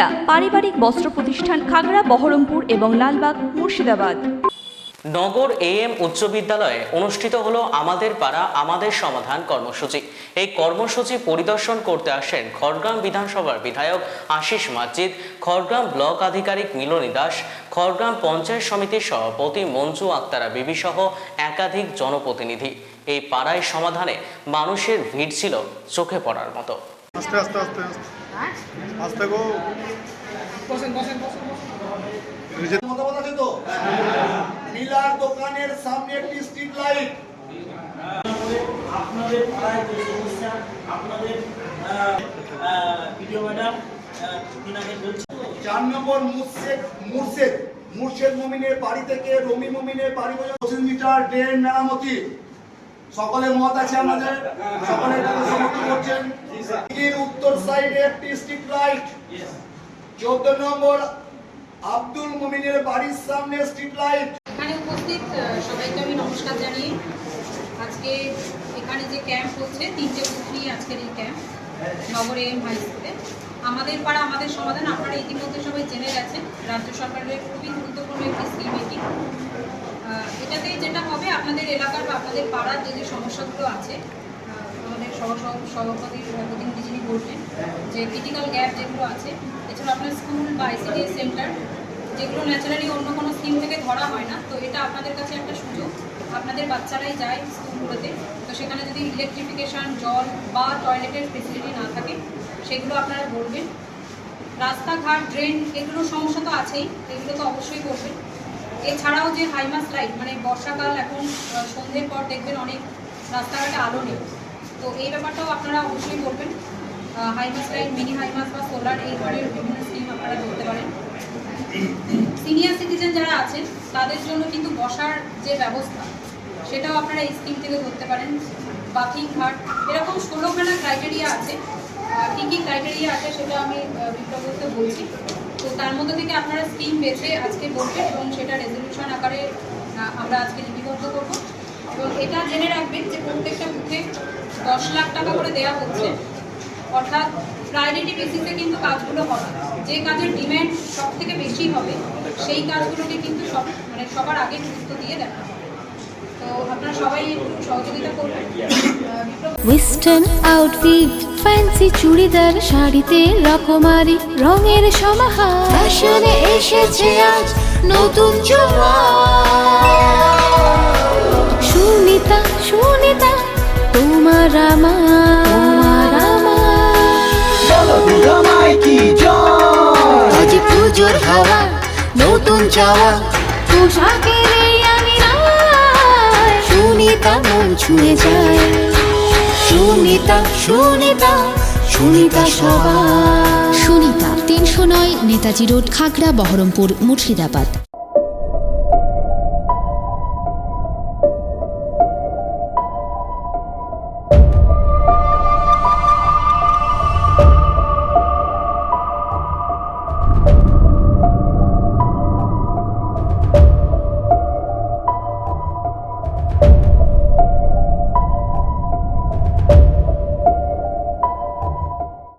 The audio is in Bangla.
সুনিতা পারিবারিক বস্ত্র প্রতিষ্ঠান খাগড়া বহরমপুর এবং লালবাগ মুর্শিদাবাদ। নগর এএম উচ্চ বিদ্যালয়ে অনুষ্ঠিত হলো আমাদের পাড়া আমাদের সমাধান কর্মসূচি। এই কর্মসূচি পরিদর্শন করতে আসেন খড়গ্রাম বিধানসভার বিধায়ক আশিস মাজিদ খড়গ্রাম ব্লক আধিকারিক মিলনী দাস খড়গ্রাম পঞ্চায়েত সমিতির সভাপতি মঞ্জু আক্তারা বিবি সহ একাধিক জনপ্রতিনিধি। এই পাড়ায় সমাধানে মানুষের ভিড় ছিল চোখে পড়ার মতো। আস্তে আস্তে আস্তে আস্তে। আস্তে গো। নিজে- মতামত আছে তো নীলার দোকানের সামনে একটি স্ট্রিট লাইট আপনাদের পাড়ায় যে সমস্যা আপনাদের ভিডিও ম্যাডাম তিনাকে বলছি। চার নম্বর মুর্শেদ মুর্শেদ মুর্শেদ মমিনের বাড়ি থেকে রমি মমিনের বাড়ি পর্যন্ত মিটার ড্রেন মেরামতি। সকলে মত আছে আমাদের? সকলে দিঘির উত্তর সাইডে একটি স্ট্রিট লাইট চোদ্দ নম্বর আব্দুল মমিনের বাড়ির সামনে স্ট্রিট লাইট এখানে উপস্থিত সবাইকে আমি নমস্কার জানিয়ে আজকে এখানে যে ক্যাম্প হচ্ছে তিনটে বুথ আজকের এই ক্যাম্প নগরে এম হাই স্কুলে আমাদের পাড়া আমাদের সমাধান আপনারা ইতিমধ্যে সবাই জেনে গেছেন রাজ্য সরকারের খুবই গুরুত্বপূর্ণ একটি স্কিম এটি। আহ, এটাতে যেটা হবে আপনাদের এলাকার বা আপনাদের পাড়ার যে যে সমস্যাগুলো আছে আমাদের সহ সভাপতির প্রতিনিধি যিনি বলবেন যে ক্রিটিক্যাল গ্যাপ যেগুলো আছে এছাড়া আপনার স্কুল বা আইসিডিএস সেন্টার যেগুলো ন্যাচারালি অন্য কোনো স্কিম থেকে ধরা হয় না, তো এটা আপনাদের কাছে একটা সুযোগ। আপনাদের বাচ্চারাই যায় স্কুলগুলোতে তো সেখানে যদি ইলেকট্রিফিকেশন জল বা টয়লেটের ফেসিলিটি না থাকে, সেগুলো আপনারা বলবেন। রাস্তাঘাট ড্রেন এগুলো সমস্যা তো আছেই, এগুলো তো অবশ্যই করবেন। এছাড়াও যে হাইমাস লাইট মানে বর্ষাকাল এখন সন্ধ্যের পর দেখবেন অনেক রাস্তাঘাটে আলো নেই। তো এই ব্যাপারটাও আপনারা অবশ্যই বলবেন। High mast light mini high mast বা সোলার এই ধরনের বিভিন্ন স্কিম আপনারা ধরতে পারেন। সিনিয়র সিটিজেন যারা আছেন, তাদের জন্য কিন্তু বসার যে ব্যবস্থা, সেটাও আপনারা এই স্কিম থেকে ধরতে পারেন। বাথিং ঘাট, এরকম ষোলোখানা ক্রাইটেরিয়া আছে। কী কী ক্রাইটেরিয়া আছে সেটা আমি বিপ্লবকে বলছি। তো তার মধ্যে থেকে আপনারা স্কিম বেছে আজকে বলবেন এবং সেটা রেজলিউশন আকারে আমরা আজকে লিপিবদ্ধ করব। এবং এটা জেনে রাখবেন যে প্রত্যেকটা বুথে দশ লাখ টাকা করে দেওয়া হচ্ছে। অর্থাৎ প্রায়োরিটি বেসিসে কিন্তু কাজগুলো হবে। যে কাজের ডিম্যান্ড সব থেকে বেশি হবে, সেই কাজগুলোকে কিন্তু সব মানে সবার আগে গুরুত্ব দিয়ে দেখা হবে। তো ওয়েস্টার্ন আউটফিট ফ্যান্সি চুড়িদার, শাড়িতে রকমারি, রঙের সমাহার। এসেছে আজ নতুন সুনিতা সুনিতা তোমার আমার। আজ পুজোর হাওয়া নতুন চাওয়া। পোশাকের এই আমি সুনিতা মন ছুঁয়ে যায়। সুনিতা সুনিতা সুনিতা সবার। সুনিতা তিনশো নয় নেতাজি রোড খাগড়া বহরমপুর মুর্শিদাবাদ।